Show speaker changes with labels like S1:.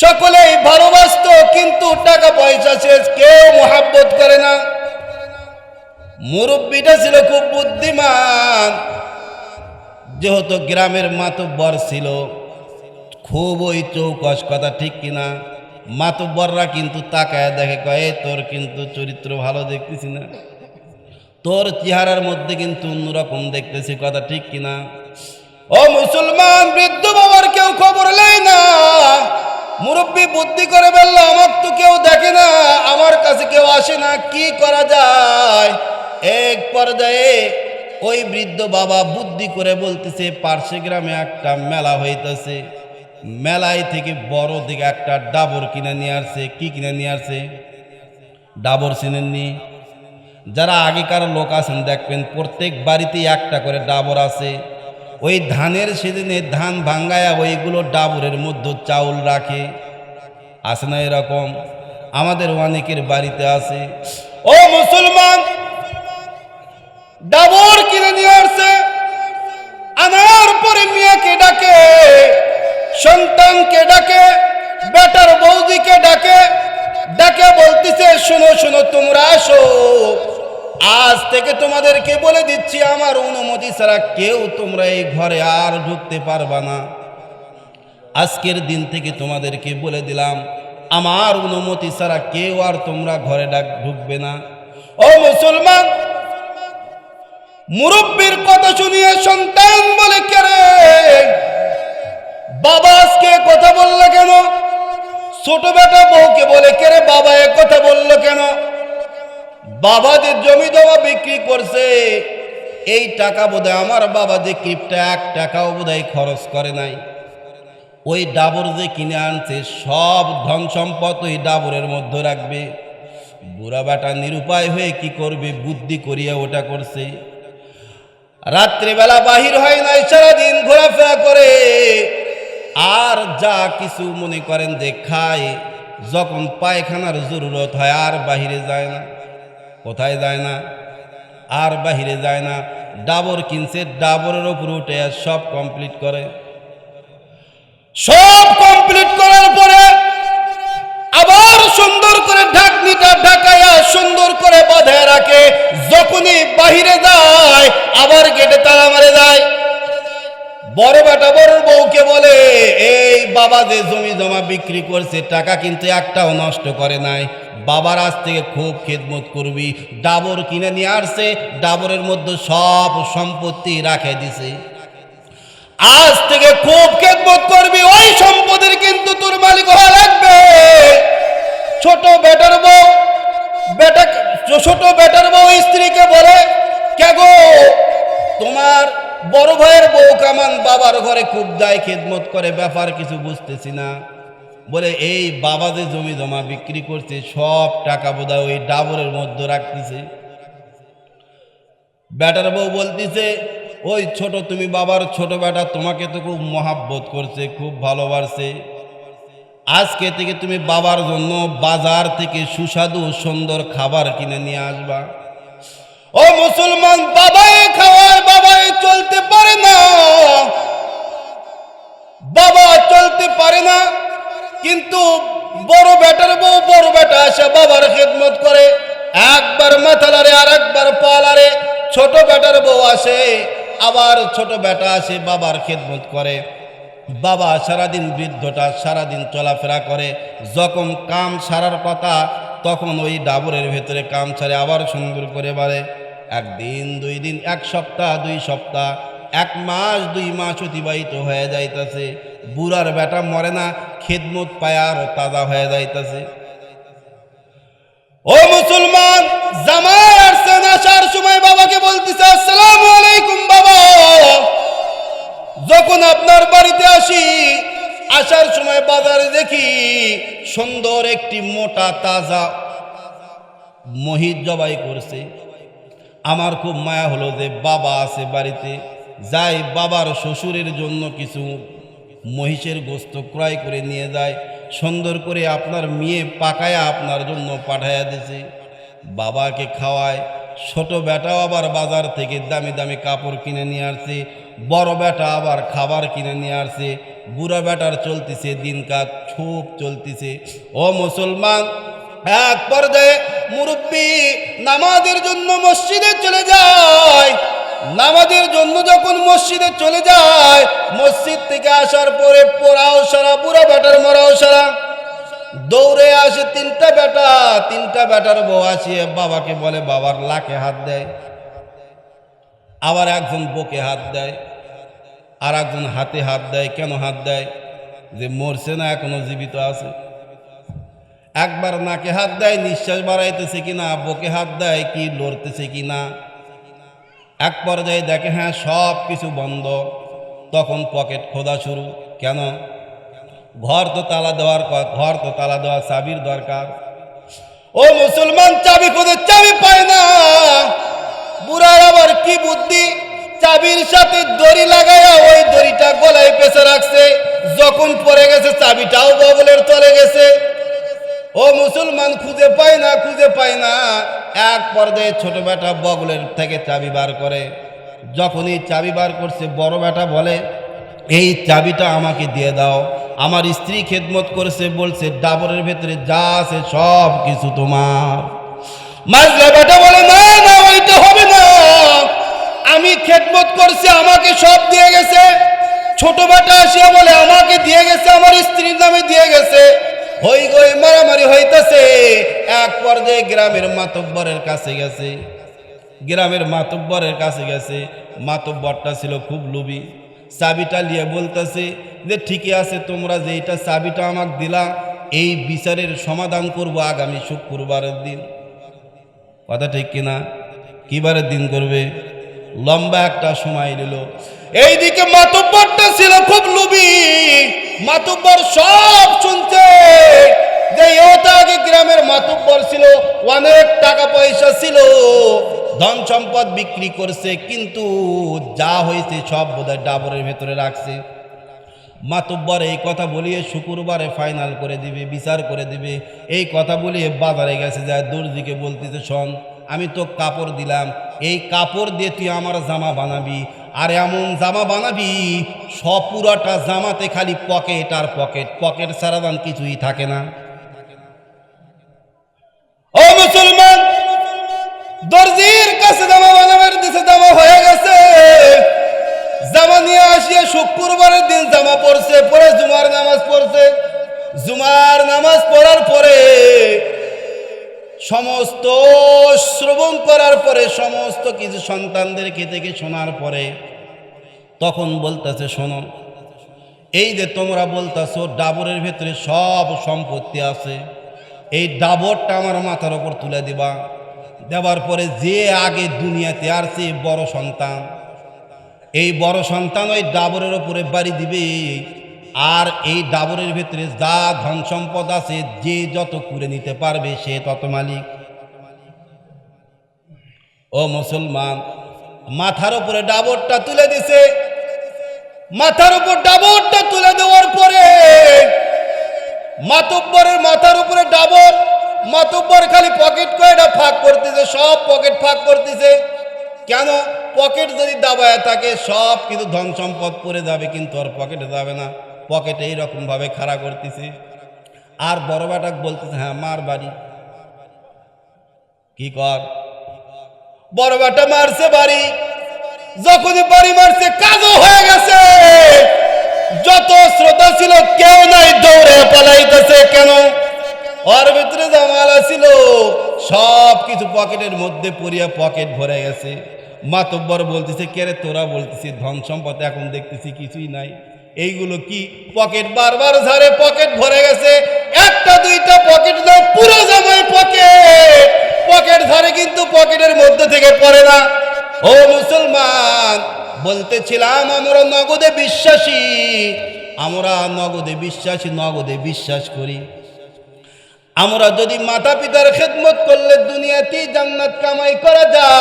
S1: সকলেই ভালোবাসত, কিন্তু টাকা পয়সা শেষ, কেউ মোহাব্বত করে না। মুরব্বীটা ছিল খুব বুদ্ধিমান। যেহেতু গ্রামের মাতব্বর ছিল খুব ওই চৌকস, কথা ঠিক কিনা? মাতব্বররা কিন্তু তাকায় দেখে, কয়ে তোর কিন্তু চরিত্র ভালো দেখতেছি না। তোর চেহারার মধ্যে কিন্তু অন্যরকম দেখতেছি, কথা ঠিক কিনা? ও মুসলমান, বৃদ্ধ বাবার কেউ খবর নেই না। মুরব্বী বুদ্ধি করে বলল আমার তো কেউ দেখে না, আমার কাছে কেউ আসে না, কি করা যায়? এক পর্যায়ে ওই বৃদ্ধ বাবা বুদ্ধি করে বলতেছে, পার্শ্বে গ্রামে একটা মেলা হইতেছে। মেলায় থেকে বড় দিকে একটা ডাবর কিনে নিয়ে আসছে। কি কিনে নিয়ে আসছে? ডাবর চিনেননি? যারা আগেকার লোক আছেন, দেখবেন প্রত্যেক বাড়িতেই একটা করে ডাবর আছে। ওই ধানের সেদিনে ধান ভাঙ্গায়া ওইগুলো ডাবরের মধ্যে চাউল রাখে। আছে না এরকম। আমাদের অনেকের বাড়িতে আছে ও মুসলমান, ডাবর কিনে নিয়ে আসছে। আনার পরে মেয়েকে ডাকে, সন্তানকে ডাকে, বেটার বৌদিকে ডাকে ডাকে বলতেছে, শোনো শোনো, তোমরা আসো। আজ থেকে তোমাদেরকে বলে দিচ্ছি, আমার অনুমতি ছাড়া কেউ তোমরা এই ঘরে আর ঢুকতে পারবা না। আজকের দিন থেকে তোমাদেরকে বলে দিলাম, আমার অনুমতি ছাড়া কেউ আর তোমরা ঘরে ডাক ঢুকবে না। ও মুসলমান, মুরব্বীর কথা শুনিয়ে সন্তান বলে কেরে বাবা আজকে কথা বলল কেন? ছোট বেটা বউকে বলে কেরে বাবা এ কথা বাবা যে জমি জমা বিক্রি করছে, এই টাকা বোধহয় আমার বাবা যে ক্রিপটা এক টাকাও বোধহয় খরচ করে নাই। ওই ডাবর যে কিনে আনছে, সব ধন সম্পদ ওই ডাবরের মধ্যে রাখবে। বুড়া বেটা নিরুপায় হয়ে কি করবে, বুদ্ধি করিয়া ওটা করছে। রাত্রিবেলা বাহির হয় নাই, সারাদিন ঘোরাফেরা করে। আর যা কিছু মনে করেন যে খায়, যখন পায়খানার জরুরত হয়, আর বাহিরে যায় না। কোথায় যায় না? আর বাহিরে যায় না। ডাবর কিনছে, ডাবরের ওপর উঠে সব কমপ্লিট করে। সব কমপ্লিট করার পরে আবার সুন্দর করে ঢাকনিটা ঢাকাইয়া সুন্দর করে বাঁধায় রাখে। যখনই বাহিরে যায়, আবার গেটে তালা মারে যায়। বড় বেটা, বড় এই বাবা যে জমি জমা বিক্রি করছে, টাকা কিন্তু একটাও নষ্ট করে নাই। বাবার আজ থেকে খুব খেদমত করবি। ডাবর কিনে নিয়ে আসছে, ডাবরের মধ্যে সব সম্পত্তি রাখে দিছে। আজ থেকে খুব খেদমত করবি, ওই সম্পদের কিন্তু তোর মালিক হওয়া লাগবে। ছোট বেটার বউ, বেটা, ছোট বেটার বউ স্ত্রীকে বলে কে গো তোমার বড় ভাইয়ের বউ কামান বাবার ঘরে খুব দায় খেদমত করে, ব্যাপার কিছু বুঝতেছি না। বলে, এই বাবা যে জমি জমা বিক্রি করছে, সব টাকা বোধহয় ওই ডাবরের মধ্যে রাখতেছে। বেটার বউ বলতেছে, ওই ছোট, তুমি বাবার ছোট বেটা তোমাকে তো খুব মহাব্বত করছে, খুব ভালোবাসছে। আজকে থেকে তুমি বাবার জন্য বাজার থেকে সুস্বাদু সুন্দর খাবার কিনে নিয়ে আসবা। ও মুসলমান, বাবাই খাওয়ায় বাবাই চলতে পারে না। বাবা চলতে পারে না, কিন্তু বড় বেটার বউ, বড় বেটা আসে বাবার খেদমত করে। একবার মাথালারে আর একবার পালারে ছোট বেটার বউ আসে, আবার ছোট বেটা আসে বাবার খেদমত করে। বাবা সারাদিন বৃদ্ধটা সারাদিন চলাফেরা করে। যখন কাম সারার কথা, তখন ওই ডাবরের ভেতরে কাম ছাড়ে, আবার সুন্দর করে বাড়ে। একদিন, দুই দিন, এক সপ্তাহ, দুই সপ্তাহ, এক মাস, দুই মাস অতিবাহিত হয়ে যাইতেছে। বুড়ার বেটা মরে না, খেদমত পায় আরও তাজা হয়ে যাইতেছে। ও মুসলমান জামাই আসছেন আসার সময় বাবাকে বলতেছে, আসসালামু আলাইকুম বাবা। যখন আপনার বাড়িতে আসি, আসার সময় বাজারে দেখি সুন্দর একটি মোটা, তাজা মহিষ জবাই করছে। আমার খুব মায়া হলো যে বাবা আছে বাড়িতে, যাই বাবার শ্বশুরের জন্য কিছু মহিষের গোস্ত ক্রয় করে নিয়ে যায়, সুন্দর করে আপনার মেয়ে পাকায়া আপনার জন্য পাঠাইয়া দিছে। বাবাকে খাওয়ায়, ছোট বেটাও আবার বাজার থেকে দামি দামি কাপড় কিনে নিয়ে আসছে, বড় বেটা আবার খাবার কিনে নিয়ে আসছে, বুড়া বেটার চলতেছে দিনকার ছুপ চলতেছে। ও মুসলমান, এক পর্যায়ে মুরব্বী নামাজের জন্য মসজিদে চলে যায়। নামাজের জন্য যখন মসজিদে চলে যায়, মসজিদ থেকে আসার পরে পোড়াও সারা, বুড়া বেটার মরাও সারা। দৌড়ে আসে তিনটা বেটা, তিনটা বেটার বউ আসিয়ে বাবাকে বলে, বাবার লাকে হাত দেয়। আবার একজন বুকে হাত দেয় আর একজন হাতে হাত দেয়, কেন হাত দেয়? যে মরছে না, এখনও জীবিত আছে। একবার নাকে হাত দেয়, নিঃশ্বাস বাড়াইতেছে কি না বুকে হাত দেয় কি, লড়তেছে কি না এক পর্যায়ে দেখে হ্যাঁ সব কিছু বন্ধ। তখন পকেট খোদা শুরু। কেন? ঘর তো তালা দেওয়ার ঘর তো তালা দেওয়া চাবির দরকার। ও মুসলমান, চাবি খোঁজে চাবি পায় না। বুড়ার আবার কি বুদ্ধি? চাবির সাথে দড়ি লাগাইয়া ওই দড়িটা গলায় পেছে রাখছে। যখন পড়ে গেছে, চাবিটাও বগলের তলে গেছে। ও মুসলমান খুঁজে পায় না, খুঁজে পায় না। এক পর্যায়ে ছোট বেটা বগলের থেকে চাবি বার করে। যখনই চাবি বার করছে, বড় বেটা বলে, এই চাবিটা আমাকে দিয়ে দাও। আমার স্ত্রী খেদমত করেছে, বলছে, ডাবরের ভেতরে যা আছে সব কিছু তোমার। মাঝলা বেটা বলে, না না, ওইটা হবে না। আমি খেদমত করছি, আমাকে সব দিয়ে গেছে। ছোট বেটা আসিয়া বলে, আমাকে দিয়ে গেছে, আমার স্ত্রীর নামে দিয়ে গেছে। হই গই মারামারি হইতেছে। এক পর্যায়ে গ্রামের মাতব্বরের কাছে গেছে। গ্রামের মাতব্বরের কাছে গেছে। মাতব্বরটা ছিল খুব লোভী। চাবিটা নিয়ে বলতেছে যে, ঠিকই আছে, তোমরা যে এটা চাবিটা আমাকে দিলা, এই বিচারের সমাধান করব আগামী শুক্রবারের দিন। কথা ঠিক কিনা? কিবারের দিন করবে? লম্বা একটা সময় নিল। এইদিকে মাতব্বরটা ছিল খুব লুবি মাতব্বর সব শুনছে। যে আগে গ্রামের মাতব্বর ছিল, অনেক টাকা পয়সা ছিল। ধন সম্পদ বিক্রি করছে, কিন্তু যা হয়েছে সব বোধহয় ডাবরের ভেতরে রাখছে। মাতব্বর এই কথা বলিয়ে শুক্রবারে ফাইনাল করে দিবে, বিচার করে দিবে। এই কথা বলিয়ে বাজারে গেছে, যায় দর্জিকে বলতেছে, শোন আমি তো কাপড় দিলাম। এই কাপড় দিয়ে তুই আমার জামা বানাবি। আর এমন জামা বানাবি সব পুরাটা জামাতে খালি পকেট আর পকেট। পকেট ছাড়া দাম কিছুই থাকে না। ও মুসলমান, দর্জির কাছে জামা বানাবার দিছে, জামা হয়ে গেছে। জামা নিয়ে আসিয়া শুক্রবারের দিন জামা পড়ছে পরে জুমার নামাজ পড়ছে। জুমার নামাজ পড়ার পরে সমস্ত শ্রবণ করার পরে, সমস্ত কিছু সন্তানদেরকে থেকে শোনার পরে, তখন বলতেছে, শোনো, এই যে তোমরা বলতেছো, ডাবরের ভেতরে সব সম্পত্তি আছে, এই ডাবরটা আমার মাথার ওপর তুলে দিবা। দেওয়ার পরে যে আগে দুনিয়াতে আর সে বড় সন্তান, এই বড় সন্তান ওই ডাবরের ওপরে বাড়ি দিবে। আর এই ডাবরের ভেতরে যা ধন সম্পদ আছে, যে যত করে নিতে পারবে, সে তত মালিক। ও মুসলমান, মাথার উপরে ডাবরটা তুলে দিছে। মাথার উপর ডাবরটা তুলে দেওয়ার পরে মাতব্বরের মাথার উপরে ডাবর মাতব্বর খালি পকেট কয়টা ফাঁক করতেছে, সব পকেট ফাঁক করতেছে। কেন? পকেট যদি দাবায় থাকে, সব কিন্তু ধন সম্পদ পড়ে যাবে, কিন্তু আর পকেটে যাবে না। পকেটে এইরকমভাবে খাড়া করতেছে। আর বড় বেটাক বলতেছে হ্যাঁ মার বাড়ি। কি কর? বড় বেটা মারছে বাড়ি। যখনই বাড়ি মারছে, কাজও হয়ে গেছে। যত শ্রোতা ছিল, কেউ নাই দৌড়ে পালাইতেছে কেন? ওর ভিতরে জামালা ছিল। সব কিছু পকেটের মধ্যে পড়িয়া পকেট ভরে গেছে। মাতব্বর বলতেছে কেরে তোরা? বলতেছি, ধন সম্পদ এখন দেখতেছি, কিছুই নাই। এইগুলো কি? পকেট বারবার ঝাড়ে, পকেট ভরে গেছে। একটা, দুইটা পকেট নয় পুরো জামাই পকেট। পকেট ধরে কিন্তু পকেটের মধ্যে থেকে পড়ে না। ও মুসলমান, বলতেছিলাম, আমরা নগদে বিশ্বাসী। আমরা নগদে বিশ্বাসী, নগদে বিশ্বাস করি। আমরা যদি মাতা পিতার খেদমত করলে দুনিয়াতেই জান্নাত কামাই করা যায়।